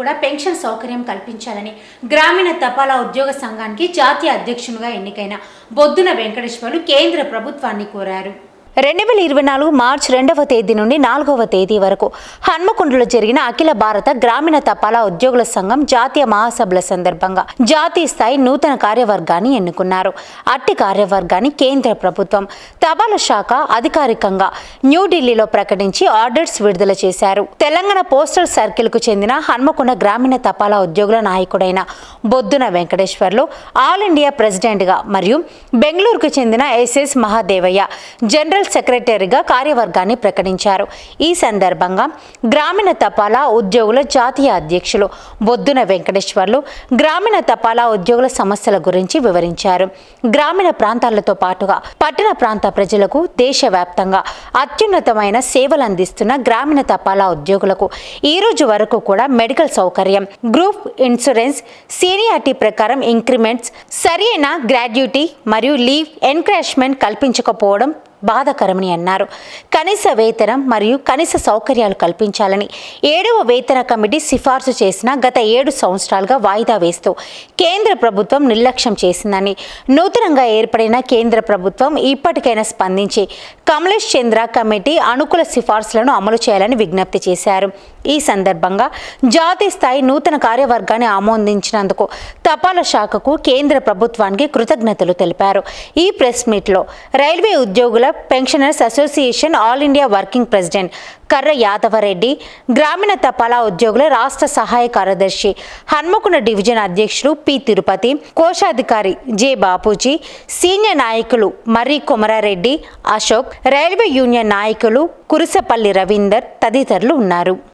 కూడా పెన్షన్ సౌకర్యం కల్పించాలని గ్రామీణ తపాలా ఉద్యోగ సంఘానికి జాతీయ అధ్యక్షునిగా ఎన్నికైన బొద్దున వెంకటేశ్వర్లు కేంద్ర ప్రభుత్వాన్ని కోరారు. రెండు వేల ఇరవై నాలుగు మార్చ్ రెండవ తేదీ నుండి నాలుగవ తేదీ వరకు హన్మకొండలో జరిగిన అఖిల భారత గ్రామీణ తపాలా ఉద్యోగుల సంఘం జాతీయ మహాసభల సందర్భంగా జాతీయ స్థాయి నూతన కార్యవర్గాన్ని ఎన్నుకున్నారు. అట్టి కార్యవర్గాన్ని కేంద్ర ప్రభుత్వం తపాలా శాఖ అధికారికంగా న్యూఢిల్లీలో ప్రకటించి ఆర్డర్స్ విడుదల చేశారు. తెలంగాణ పోస్టల్ సర్కిల్కు చెందిన హన్మకొండ గ్రామీణ తపాలా ఉద్యోగుల నాయకుడైన బొద్దున వెంకటేశ్వర్లు ఆల్ ఇండియా ప్రెసిడెంట్గా మరియు బెంగళూరుకు చెందిన ఎస్ఎస్ మహాదేవయ్య జనరల్ సెక్రటరీగా కార్యవర్గాన్ని ప్రకటించారు. ఈ సందర్భంగా గ్రామీణ తపాలా ఉద్యోగుల జాతీయ అధ్యక్షులు బొద్దున వెంకటేశ్వర్లు గ్రామీణ తపాలా ఉద్యోగుల సమస్యల గురించి వివరించారు. గ్రామీణ ప్రాంతాలతో పాటుగా పట్టణ ప్రాంత ప్రజలకు దేశవ్యాప్తంగా అత్యున్నతమైన సేవలు అందిస్తున్న గ్రామీణ తపాలా ఉద్యోగులకు ఈ రోజు వరకు కూడా మెడికల్ సౌకర్యం గ్రూప్ ఇన్సూరెన్స్ సీనియారిటీ ప్రకారం ఇంక్రిమెంట్స్ సరైన గ్రాడ్యుటీ మరియు లీవ్ ఎన్క్రాష్మెంట్ కల్పించకపోవడం బాధాకరమని అన్నారు. కనీస వేతనం మరియు కనీస సౌకర్యాలు కల్పించాలని ఏడవ వేతన కమిటీ సిఫార్సు చేసిన గత ఏడు సంవత్సరాలుగా వాయిదా వేస్తూ కేంద్ర ప్రభుత్వం నిర్లక్ష్యం చేసిందని నూతనంగా ఏర్పడిన కేంద్ర ప్రభుత్వం ఇప్పటికైనా స్పందించి కమలేష్ చంద్ర కమిటీ అనుకూల సిఫార్సులను అమలు చేయాలని విజ్ఞప్తి చేశారు. ఈ సందర్భంగా జాతీయ స్థాయి నూతన కార్యవర్గాన్ని ఆమోదించినందుకు తపాలా శాఖకు కేంద్ర ప్రభుత్వానికి కృతజ్ఞతలు తెలిపారు. ఈ ప్రెస్ మీట్లో రైల్వే ఉద్యోగుల ఉద్యోగుల pensioners association all India working president Karra Yadavareddy గ్రామీణ తపాలా ఉద్యోగుల రాష్ట్ర సహాయ కార్యదర్శి హన్మకొండ డివిజన్ అధ్యక్షులు పి తిరుపతి కోశాధికారి జె బాపూజీ సీనియర్ నాయకులు మర్రి కొమరారెడ్డి అశోక్ రైల్వే యూనియన్ నాయకులు కురుసపల్లి రవీందర్ తదితరులు ఉన్నారు.